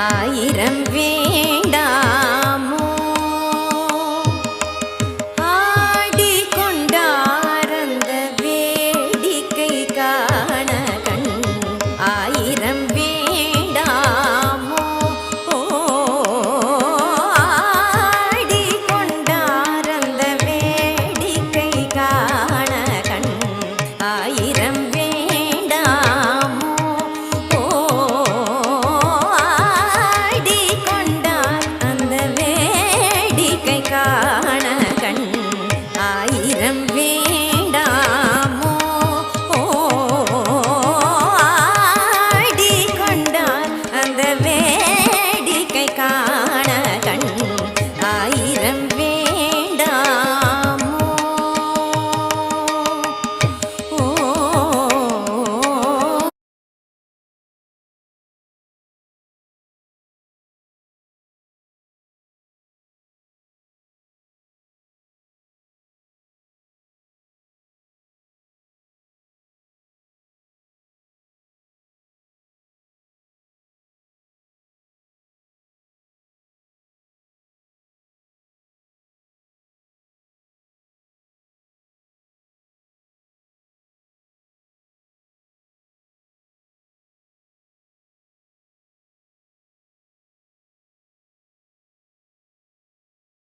ஆயிரம் வேண்டாமோ? ஆடி கொண்டாரந்த வேடிக்கை காண கண் ஆயிரம் வேண்டாமோ? ஆடி கொண்டாரந்த வேடிக்கை காண கண் ஆயிரம் ஆயிரம் வேண்டாமோ? ஆடி கொண்டால் அந்த வேடிக்கை காண கண். ஆயிரம்